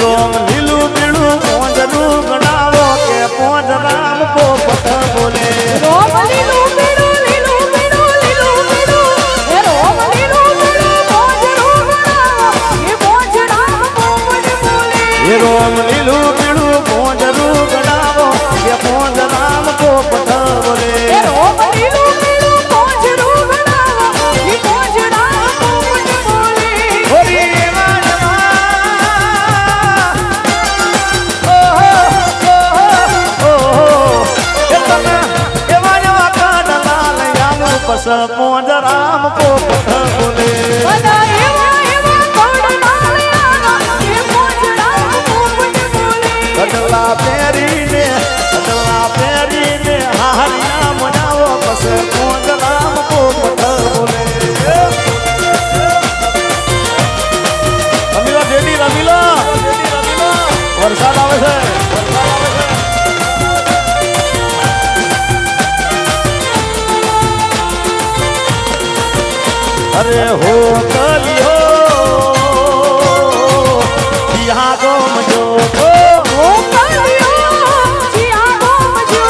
wrong सब રે હો કલિયો. તિહા ગોમ જો હો કલિયો તિહા ગોમ જો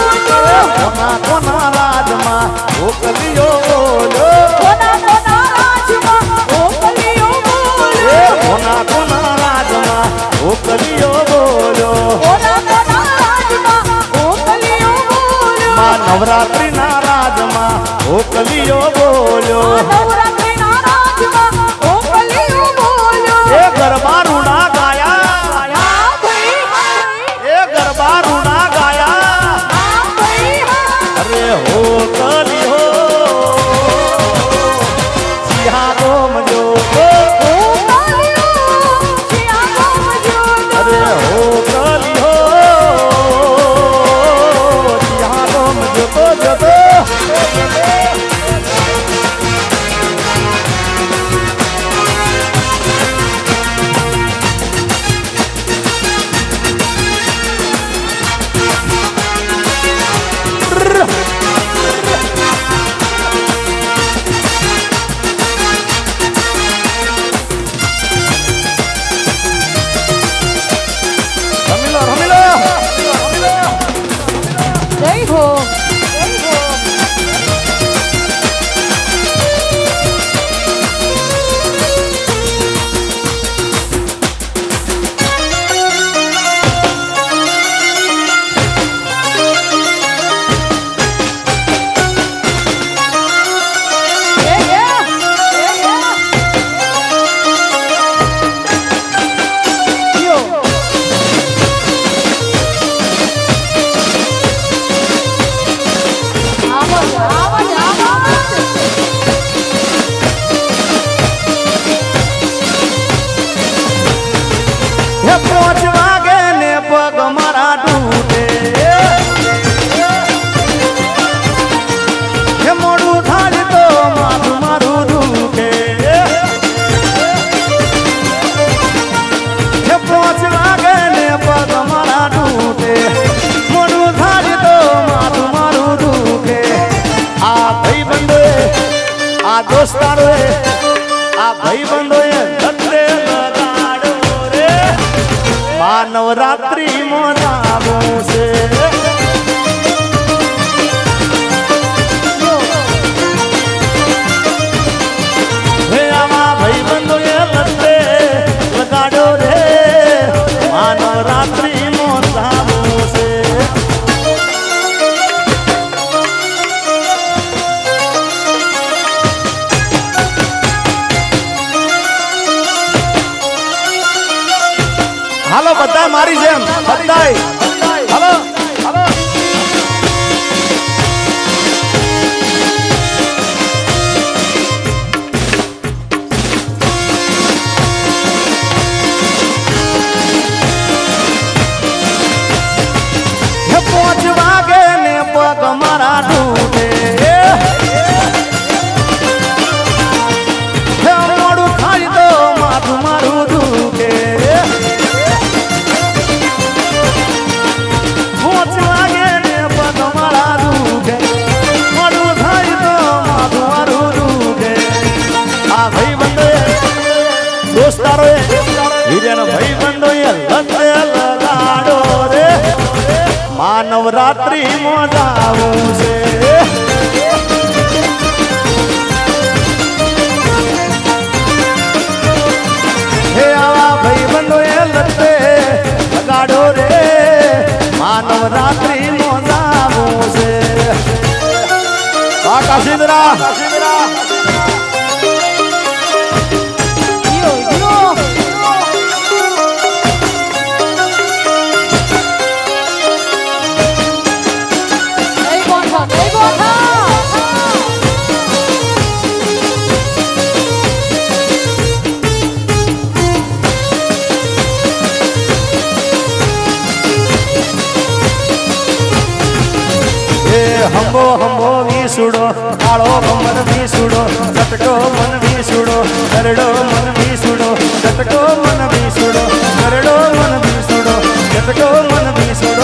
કોના કોના રાજમાં હો કલિયો બોલો. કોના કોના રાજમાં હો કલિયો બોલો. કોના કોના રાજમાં હો કલિયો બોલો. કોના કોના રાજમાં હો કલિયો બોલો. માં નવરાત્રી ના રાજમાં હો કલિયો બોલ્યો રોમજો નવરાત્રી મોજાવું છે. હે આવા ભાઈ બંધો એ લતે લગાડો રે માનવ રાત્રિ મોજાવું છે. આ કાશીદરા જીઓ હંબો હંબો વીસુડો કાળો ભમર વીસુડો ચટકો મન વીસુડો કરડો મન વીસુડો ચટકો મન વીસુડો કરડો મન વીસુડો ચટકો મન વીસુડો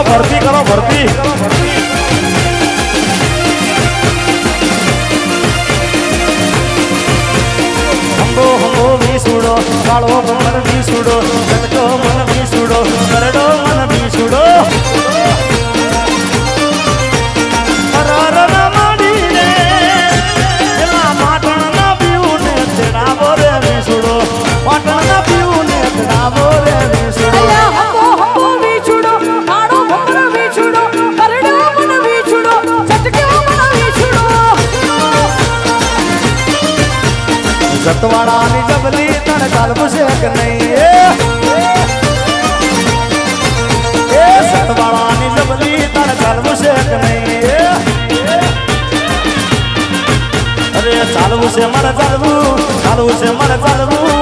કરો ભરતી કરો ભરતી. હંગો હંગો વીસુડો કાળો મન વીસુડો ચટકો મન વીસુડો કરડો તને ચાલવું છે કે નહીં? એ સતવાળાની જબલી તને ચાલવું છે કે નહીં? અરે, ચાલવું છે, મારે ચાલવું ચાલવું છે, મારે ચાલવું.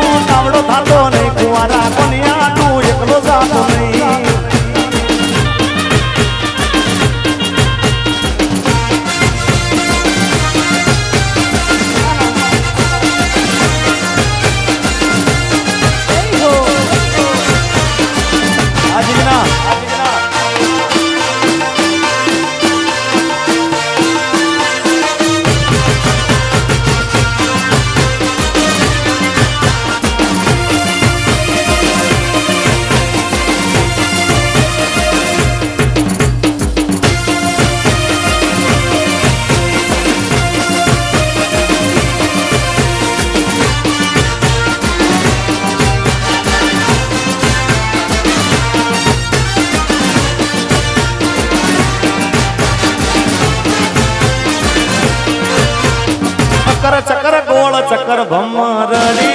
ચક્કર ભમરડી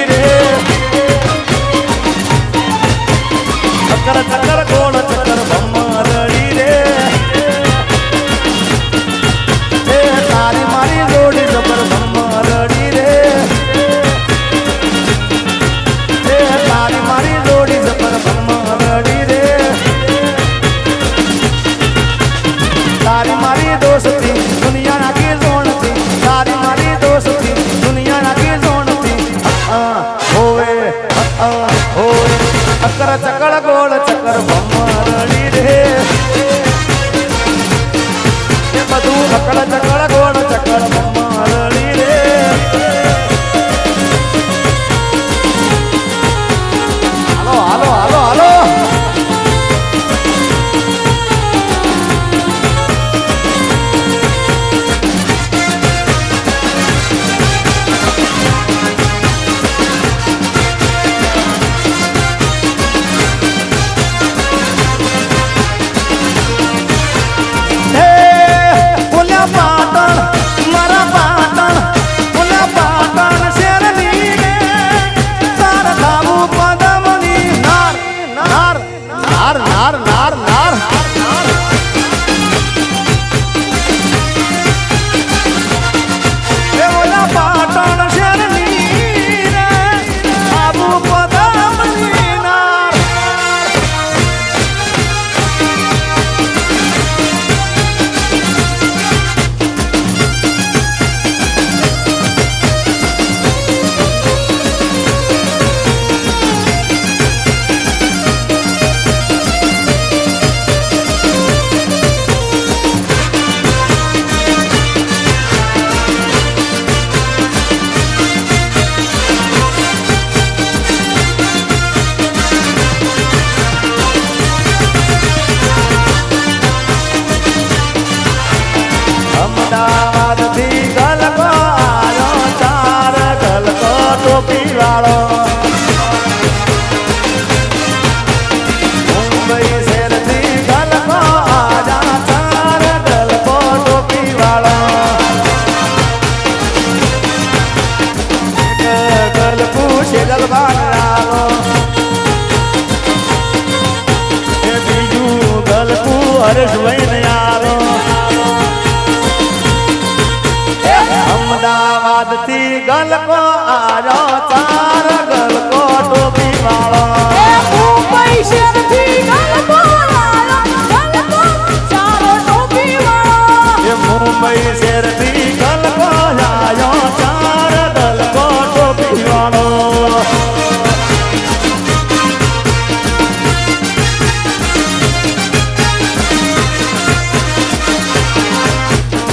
મુંબઈ શેરથી ગલકો લાયો ચાર દલકો ટોપી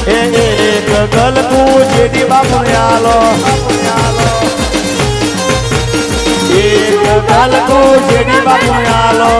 એક ગલકુ જેડી બાપુ આલો. એક ગલકુ જેડી બાપુ આલો.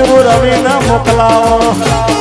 પ્રભુ રવિને મોકલાવો.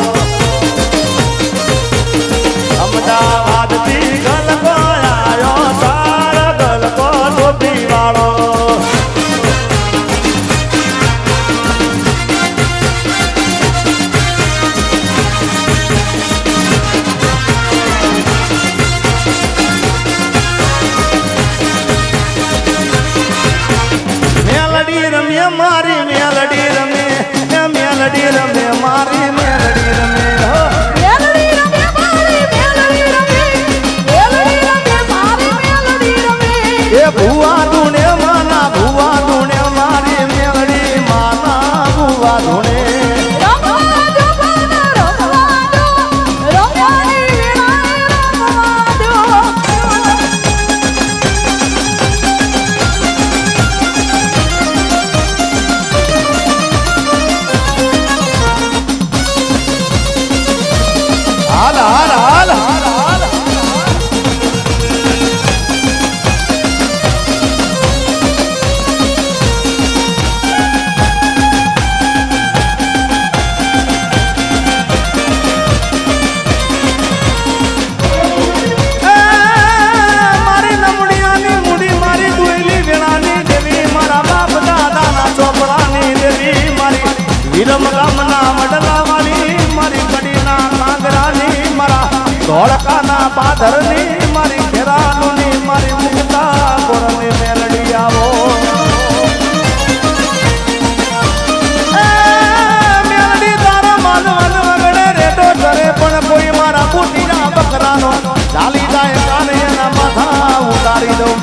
રમ રામના મારી કડીના કાંગરાની મારા ધોળકાના પાધરની મારી ઘેરાનુની મારી મુકતા કોરની મેલડી આવો. મેલડી તારા માનવન વગડે રેડો કરે, પણ કોઈ મારા બુટીના બકરાનો ચાલી જાય કાને એના ઉતારી દઉં